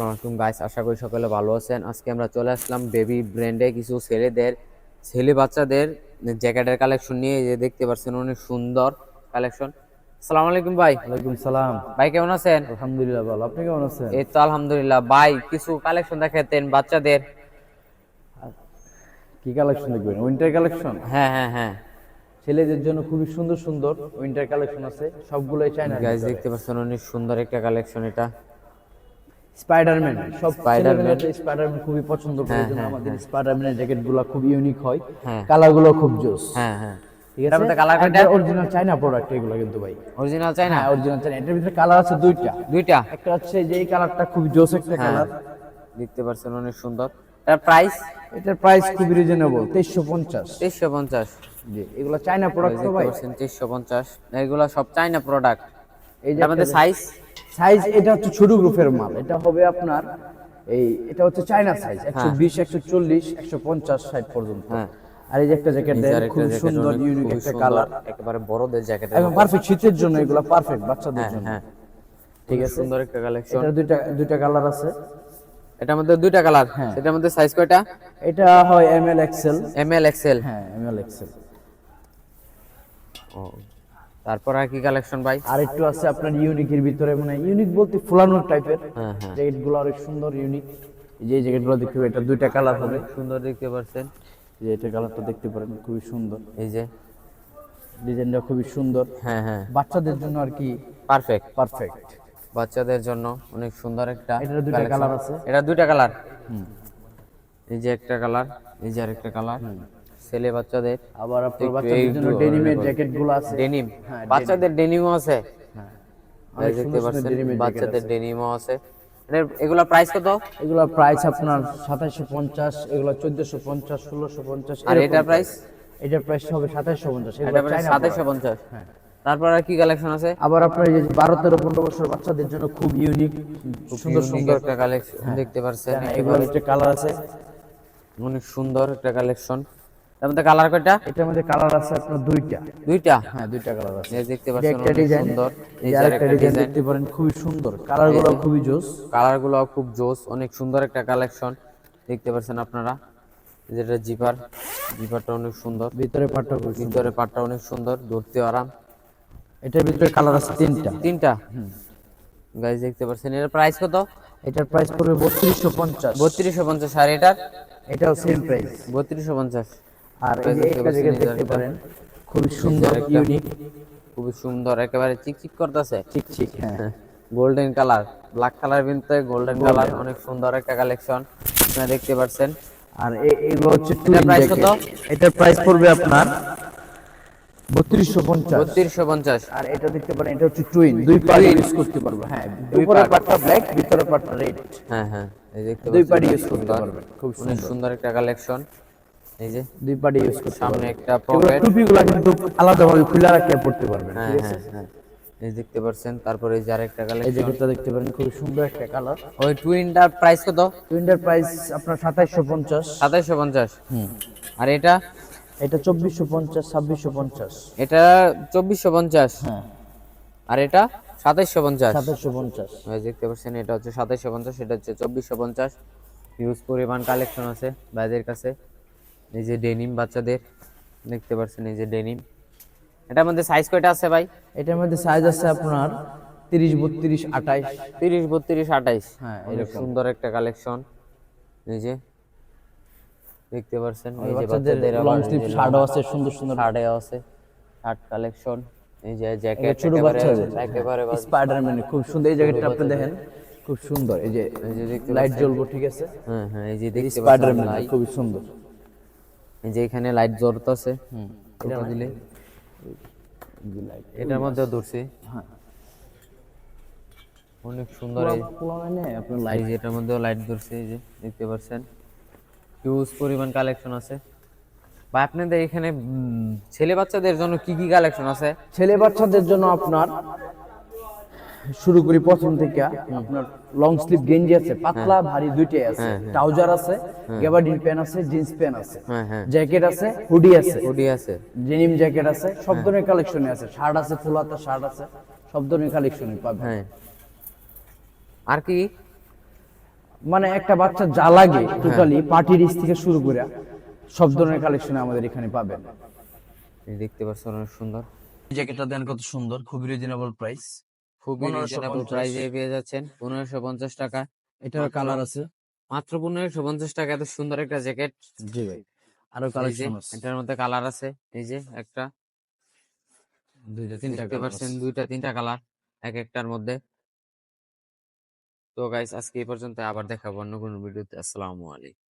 আসসালামু আলাইকুম গাইস আশা করি সকলে ভালো আছেন। আজকে আমরা চলে আসলাম বেবি ব্র্যান্ডে কিছু ছেলেদের ছেলে বাচ্চাদের জ্যাকেটের কালেকশন নিয়ে। যে দেখতে পাচ্ছেন অনেক সুন্দর কালেকশন আসসালামু আলাইকুম ভাই। ওয়ালাইকুম সালাম। ভাই কেমন আছেন? আলহামদুলিল্লাহ ভালো। আপনি কেমন আছেন? এই তো আলহামদুলিল্লাহ। ভাই কিছু কালেকশন দেখাতেন বাচ্চাদের। কি কালেকশন দেখবেন? উইন্টার কালেকশন হ্যাঁ হ্যাঁ হ্যাঁ। ছেলেদের জন্য খুবই সুন্দর সুন্দর উইন্টার কালেকশন আছে। সবগুলোই চায়না গাইস দেখতে পাচ্ছেন অনেক সুন্দর একটা কালেকশন এটা। স্পাইডারম্যান সব স্পাইডারম্যান স্পাইডারম্যান খুবই পছন্দ করে হ্যাঁ, জন্য হ্যাঁ, আমাদের স্পাইডারম্যানের জ্যাকেটগুলো খুব ইউনিক হয়। হ্যাঁ। কালারগুলো খুব জোস। হ্যাঁ হ্যাঁ। ঠিক আছে? মধ্যে কালার অরিজিনাল প্রোডাক্ট এগুলো কিন্তু ভাই। অরিজিনাল চাইনা হ্যাঁ অরিজিনাল চায়না এটার ভিতরে কালার আছে দুইটা। দুইটা? একটা হচ্ছে যে কালারটা খুব জোস একটা হ্যাঁ। কালার দেখতে পাচ্ছেন অনেক সুন্দর। এটার প্রাইস এটার প্রাইস খুবই রিজনেবল জি এগুলো প্রোডাক্ট তো ভাই। তেইশশো পঞ্চাশ। এগুলো সব চাইনা প্রোডাক্ট এই যে আমাদের সাইজ সাইজ এটা হচ্ছে ছোট গ্রুপের মাল। এটা হবে আপনার এই এটা হচ্ছে চায়না সাইজ একশো বিশ একশো চল্লিশ একশো পঞ্চাশ ষাট পর্যন্ত। হ্যাঁ। আর এই যে একটা জ্যাকেট খুব সুন্দর ইউনিক একটা কালার একেবারে বড়দের জ্যাকেট একদম পারফেক্ট শীতের জন্য এগুলো পারফেক্ট বাচ্চাদের হ্যাঁ জন্য। হ্যাঁ। ঠিক আছে? সুন্দর একটা কালেকশন এটা দুইটা দুইটা কালার আছে। এটার মধ্যে দুইটা কালার হ্যাঁ। সেটার মধ্যে সাইজ কয়টা? এটা হয় M L XL M L XL হ্যাঁ এম এল এক্সেল ও। তারপর আর কি কালেকশন ভাই? আর একটু আছে আপনার ইউনিকের ভিতরে মানে ইউনিক বলতে ফুলানো টাইপের হ্যাঁ হ্যাঁ। জ্যাকেটগুলো অনেক সুন্দর ইউনিক এই যে জ্যাকেটগুলো দেখতে পাবেন এটা দুইটা কালার হবে। সুন্দর দেখতে পাচ্ছেন। যে এটা কালারটা দেখতে পারেন খুবই সুন্দর। এই যে। ডিজাইনটা খুবই সুন্দর। হ্যাঁ হ্যাঁ। বাচ্চাদের জন্য আর কি পারফেক্ট পারফেক্ট বাচ্চাদের জন্য অনেক সুন্দর একটা এটার দুইটা কালার আছে। এটা দুইটা কালার হুম। এই যে একটা কালার এই যে আরেকটা কালার ছেলে বাচ্চাদের আবার আপনার বাচ্চাদের জন্য ডেনিমের জ্যাকেটগুলো আছে। ডেনিম হ্যাঁ, বাচ্চাদের ডেনিমও আছে। হ্যাঁ। দেখতে পাচ্ছেন বাচ্চাদের ডেনিমও আছে। এগুলা প্রাইস কত? এগুলো প্রাইস আপনার সাতাইশশো পঞ্চাশ এগুলো চোদ্দশো পঞ্চাশ ষোলোশো পঞ্চাশ আর এটার প্রাইস হবে এটা এগুলো প্রাইস। পঞ্চাশ। হ্যাঁ। তারপর আর কি কালেকশন আছে? আবার আপনার এই যে বারো তেরো পনেরো বছর বাচ্চাদের জন্য খুব ইউনিক সুন্দর সুন্দর। একটা কালেকশন দেখতে পাচ্ছেন এগুলোর একটা কালার আছে। অনেক সুন্দর একটা কালেকশন মধ্যে কালার কয়টা? এটার মধ্যে কালার আছে আপনার দুইটা। দুইটা? হ্যাঁ দুইটা কালার আছে। এই দেখতে পাচ্ছেন একটা ডিজাইন সুন্দর। এই আরেকটা ডিজাইন দেখতে পারেন খুবই সুন্দর। কালারগুলো খুবই জোস। কালারগুলো খুব জোস অনেক সুন্দর একটা কালেকশন দেখতে পাচ্ছেন আপনারা? যেটা জিপার জিপারটা অনেক সুন্দর। ভিতরে পাটটা খুব ভিতরে পাটটা অনেক সুন্দর ধরতে আরাম। এটার ভিতরে কালার আছে তিনটা। তিনটা? গাইজ দেখতে পাচ্ছেন এর প্রাইস কত? এটার প্রাইস পড়বে বত্রিশশো পঞ্চাশ। বত্রিশশো পঞ্চাশ আর এটার? এটাও সেম প্রাইস বত্রিশশো পঞ্চাশ। আর এই যে একটা এই দেখতে পারেন খুবই সুন্দর ইউনিক খুবই সুন্দর একেবারে চিকচিক করতেছে। ঠিক হ্যাঁ। গোল্ডেন কালার ব্ল্যাক কালার বিনতে গোল্ডেন কালার অনেক সুন্দর একটা কালেকশন আপনারা দেখতে পাচ্ছেন আর এগুলো হচ্ছে টুইন price কত? এটার প্রাইস পড়বে আপনার বত্রিশশো পঞ্চাশ। বত্রিশশো পঞ্চাশ। আর এটা দেখতে পারেন এটা হচ্ছে টুইন দুই পার্ট ইউজ করতে পারবে হ্যাঁ। উপরের পার্টটা ব্ল্যাক ভিতরের পার্টটা রেড হ্যাঁ হ্যাঁ এই দেখতে দুই পার্ট ইউজ করতে। পারবেন খুব সুন্দর। একটা কালেকশন এই যে দুই পার্ট ইউজ করতে সামনে একটা পকেট টুপিগুলো কিন্তু আলাদাভাবে খুলে রাখতে পড়তে পারবেন হ্যাঁ ঠিক আছে? হ্যাঁ হ্যাঁ। এই দেখতে পাচ্ছেন তারপরে এই যে আরেকটা এই কালেকশন জ্যাকেটটা দেখতে পারেন খুব সুন্দর একটা কালার ওই টুইনটার প্রাইস কত? টুইনটার প্রাইস আপনার সাতাইশশো পঞ্চাশ। সাতাইশশো পঞ্চাশ। আর এটা? এটা চব্বিশশো পঞ্চাশ ছাব্বিশশো পঞ্চাশ। এটা চব্বিশশো পঞ্চাশ। হ্যাঁ। আর এটা? সাতাইশশো পঞ্চাশ। সাতাইশশো পঞ্চাশ। এই দেখতে পাচ্ছেন এটা হচ্ছে সাতাইশশো পঞ্চাশ এটা হচ্ছে চব্বিশশো পঞ্চাশ। হিউজ পরিমাণ কালেকশন আছে ভাইদের কাছে। এই যে ডেনিম বাচ্চাদের দেখতে পাচ্ছেন এই যে ডেনিম এটার মধ্যে সাইজ কয়টা আছে ভাই? এটার মধ্যে সাইজ আছে আপনার তিরিশ বত্রিশ আঠাইশ তিরিশ বত্রিশ আঠাইশ হ্যাঁ, অনেক সুন্দর একটা কালেকশন এই যে দেখতে পাচ্ছেন এই যে বাচ্চাদের লং স্লিভ শার্টও আছে সুন্দর সুন্দর। শার্টে আছে শার্ট কালেকশন এই যে জ্যাকেট ছোট বাচ্চাদের। একেবারে স্পাইডারম্যান খুব সুন্দর। এই জ্যাকেটটা আপনি দেখেন খুব সুন্দর। এই যে এই যে লাইট জ্বলবো ঠিক আছে? হ্যাঁ হ্যাঁ এই যে দেখতে পাচ্ছেন স্পাইডারম্যান। খুবই সুন্দর। যে এখানে লাইট জ্বলতেছে এটা দিলে। এটার মধ্যে ধরছি। হ্যাঁ। অনেক সুন্দর এই মানে আপনার লাইট এটার মধ্যেও লাইট ধরছে এই যে দেখতে পাচ্ছেন। হিউজ পরিমাণ কালেকশন আছে। বা আপনাদের এখানে ছেলে বাচ্চাদের জন্য কি কি কালেকশন আছে? ছেলে বাচ্চাদের জন্য আপনার শুরু করি প্রথম থেকে। আপনার লং স্লিভ গেঞ্জি আছে পাতলা ভারী দুইটাই আছে। ট্রাউজার আছে গ্যাবার্ডিন প্যান্ট আছে জিন্স প্যান্ট আছে। হ্যাঁ হ্যাঁ। জ্যাকেট আছে হুডি আছে। হুডি আছে। ডেনিম জ্যাকেট আছে সব ধরনের কালেকশনে আছে। শার্ট আছে ফুল হাতা শার্ট আছে সব ধরনের কালেকশনে পাবেন। হ্যাঁ। আর কি? মানে একটা বাচ্চা যা লাগে টোটালি পার্টি রিস থেকে শুরু করে সব ধরনের কালেকশন আমাদের এখানে পাবেন। এই দেখতে পাচ্ছেন অনেক সুন্দর। জ্যাকেটটা দেন কত সুন্দর খুবই রিজনেবল প্রাইস খুবই 1550 রিজনেবল প্রাইসে পেয়ে যাচ্ছেন পনেরোশো পঞ্চাশ টাকা। এটার কালার আছে। মাত্র পনেরোশো পঞ্চাশ টাকা এত সুন্দর একটা জ্যাকেট জি ভাই। আরও কালেকশন আছে। এটার মধ্যে কালার আছে। এই যে একটা দুইটা তিনটা পাচ্ছেন দুইটা তিনটা কালার এক একটার মধ্যে। তো গাইস আজকে এই পর্যন্ত আবার দেখাবো অন্য কোনো ভিডিওতে আসসালামু আলাইকুম।